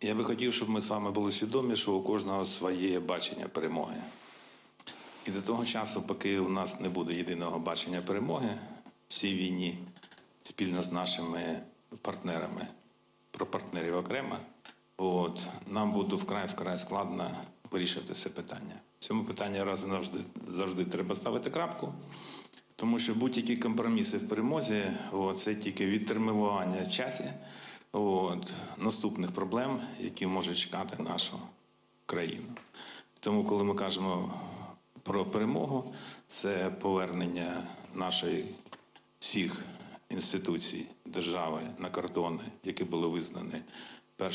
Я би хотів, щоб ми з вами були свідомі, що у кожного своє бачення перемоги. І до того часу, поки у нас не буде єдиного бачення перемоги в цій війні спільно з нашими партнерами, про партнерів окремо, от, нам буде вкрай вкрай складно вирішити це питання. В цьому питанні раз і завжди, завжди треба ставити крапку. Тому що будь-які компроміси в перемозі от, це тільки відтермінування в часі от, наступних проблем, які можуть чекати нашу країну. Тому, коли ми кажемо про перемогу, це повернення нашої всіх інституцій держави на кордони, які були визнані 1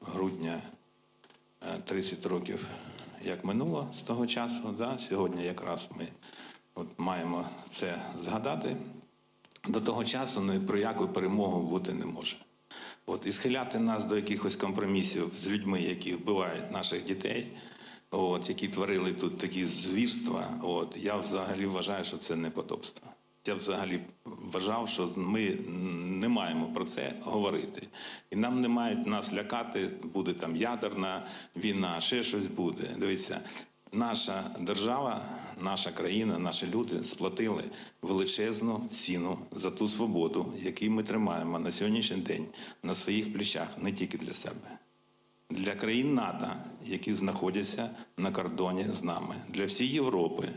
грудня е, 30 років як минуло з того часу. Да? Сьогодні якраз ми от маємо це згадати. До того часу ні про яку перемогу бути не може. От, і схиляти нас до якихось компромісів з людьми, які вбивають наших дітей, от, які творили тут такі звірства, от, я взагалі вважаю, що це неподобство. Я взагалі вважав, що ми не маємо про це говорити. І нам не мають нас лякати, буде там ядерна війна, ще щось буде. Дивіться, наша держава, наша країна, наші люди сплатили величезну ціну за ту свободу, яку ми тримаємо на сьогоднішній день на своїх плечах, не тільки для себе. Для країн НАТО, які знаходяться на кордоні з нами, для всієї Європи.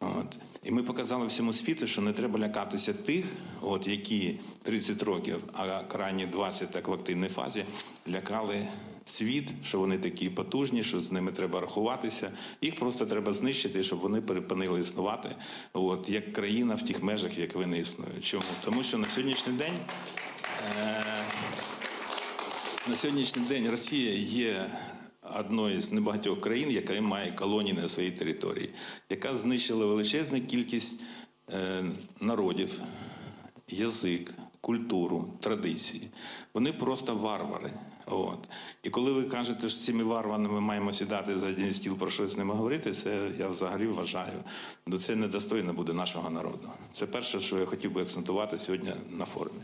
От. І ми показали всьому світу, що не треба лякатися тих, от, які 30 років, а крайні 20 так в активній фазі, лякали світ, що вони такі потужні, що з ними треба рахуватися. Їх просто треба знищити, щоб вони перепинили існувати, от, як країна в тих межах, як вони існують. Чому? Тому що на сьогоднішній день. Е- на сьогоднішній день Росія є одною з небагатьох країн, яка має колонії на своїй території, яка знищила величезну кількість е, народів, язик, культуру, традиції. Вони просто варвари. От. І коли ви кажете, що з цими варварами ми маємо сідати за один стіл про щось з ними говорити, це я взагалі вважаю, ну це недостойно буде нашого народу. Це перше, що я хотів би акцентувати сьогодні на форумі.